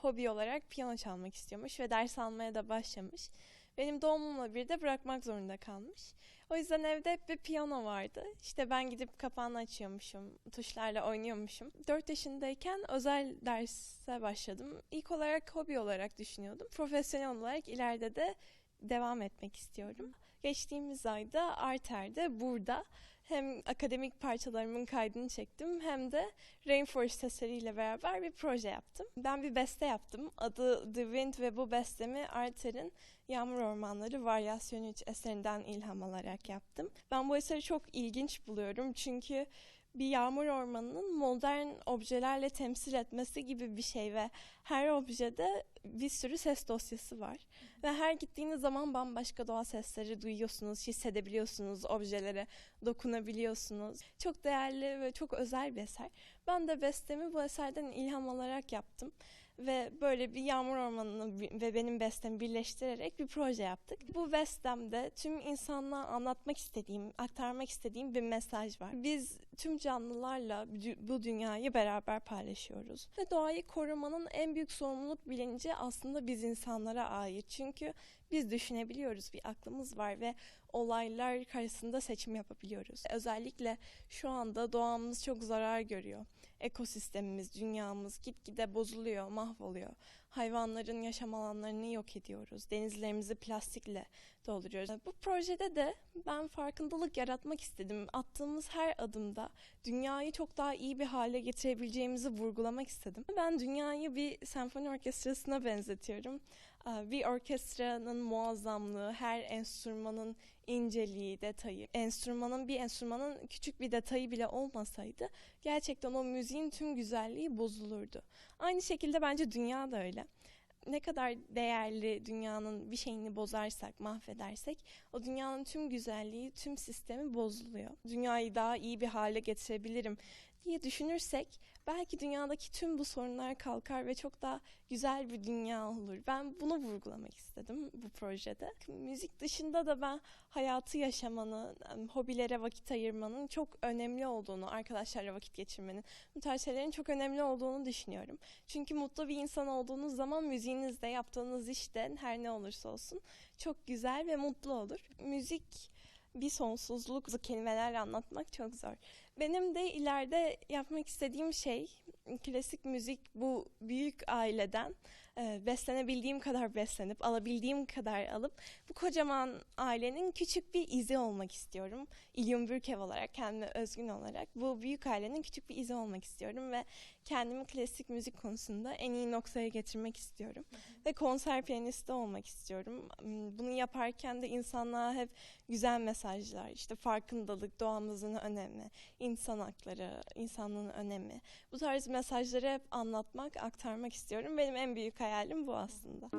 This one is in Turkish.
hobi olarak piyano çalmak istiyormuş ve ders almaya da başlamış. Benim doğumumla bir de bırakmak zorunda kalmış. O yüzden evde hep bir piyano vardı. İşte ben gidip kapağını açıyormuşum, tuşlarla oynuyormuşum. 4 yaşındayken özel derse başladım. İlk olarak hobi olarak düşünüyordum. Profesyonel olarak ileride de devam etmek istiyorum. Geçtiğimiz ayda Arter'de burada hem akademik parçalarımın kaydını çektim hem de Rainforest eseriyle beraber bir proje yaptım. Ben bir beste yaptım. Adı The Wind ve bu bestemi Arter'in Yağmur Ormanları Varyasyon 3 eserinden ilham alarak yaptım. Ben bu eseri çok ilginç buluyorum çünkü bir yağmur ormanının modern objelerle temsil etmesi gibi bir şey ve her objede bir sürü ses dosyası var. Ve her gittiğiniz zaman bambaşka doğa sesleri duyuyorsunuz, hissedebiliyorsunuz, objelere dokunabiliyorsunuz. Çok değerli ve çok özel bir eser. Ben de bestemi bu eserden ilham alarak yaptım ve böyle bir yağmur ormanını ve benim bestemi birleştirerek bir proje yaptık. Bu bestemde tüm insanlığa anlatmak istediğim, aktarmak istediğim bir mesaj var. Biz tüm canlılarla bu dünyayı beraber paylaşıyoruz. Ve doğayı korumanın en büyük sorumluluk bilinci aslında biz insanlara ait. Çünkü biz düşünebiliyoruz, bir aklımız var ve olaylar karşısında seçim yapabiliyoruz. Özellikle şu anda doğamız çok zarar görüyor. Ekosistemimiz, dünyamız gitgide bozuluyor, mahvoluyor. Hayvanların yaşam alanlarını yok ediyoruz. Denizlerimizi plastikle dolduruyoruz. Bu projede de ben farkındalık yaratmak istedim. Attığımız her adımda dünyayı çok daha iyi bir hale getirebileceğimizi vurgulamak istedim. Ben dünyayı bir senfoni orkestrasına benzetiyorum. Bir orkestranın muazzamlığı, her enstrümanın inceliği, detayı, enstrümanın bir enstrümanın küçük bir detayı bile olmasaydı gerçekten o müziğin tüm güzelliği bozulurdu. Aynı şekilde bence dünya da öyle ne kadar değerli dünyanın bir şeyini bozarsak, mahvedersek o dünyanın tüm güzelliği, tüm sistemi bozuluyor. Dünyayı daha iyi bir hale getirebilirim diye düşünürsek belki dünyadaki tüm bu sorunlar kalkar ve çok daha güzel bir dünya olur. Ben bunu vurgulamak istedim bu projede. Müzik dışında da ben hayatı yaşamanın, hobilere vakit ayırmanın çok önemli olduğunu, arkadaşlarla vakit geçirmenin, bu tarz şeylerin çok önemli olduğunu düşünüyorum. Çünkü mutlu bir insan olduğunuz zaman müziğinizde, yaptığınız işte her ne olursa olsun çok güzel ve mutlu olur. Müzik bir sonsuzluk kelimelerle anlatmak çok zor. Benim de ileride yapmak istediğim şey klasik müzik bu büyük aileden e, beslenebildiğim kadar beslenip alabildiğim kadar alıp bu kocaman ailenin küçük bir izi olmak istiyorum. İlyum Bürkev olarak kendime özgün olarak bu büyük ailenin küçük bir izi olmak istiyorum ve kendimi klasik müzik konusunda en iyi noktaya getirmek istiyorum. Ve konser piyanisti olmak istiyorum. Bunu yaparken de insanlığa hep güzel mesajlar, işte farkındalık, doğamızın önemi, insan hakları, insanlığın önemi. Bu tarz mesajları hep anlatmak, aktarmak istiyorum. Benim en büyük hayalim bu aslında.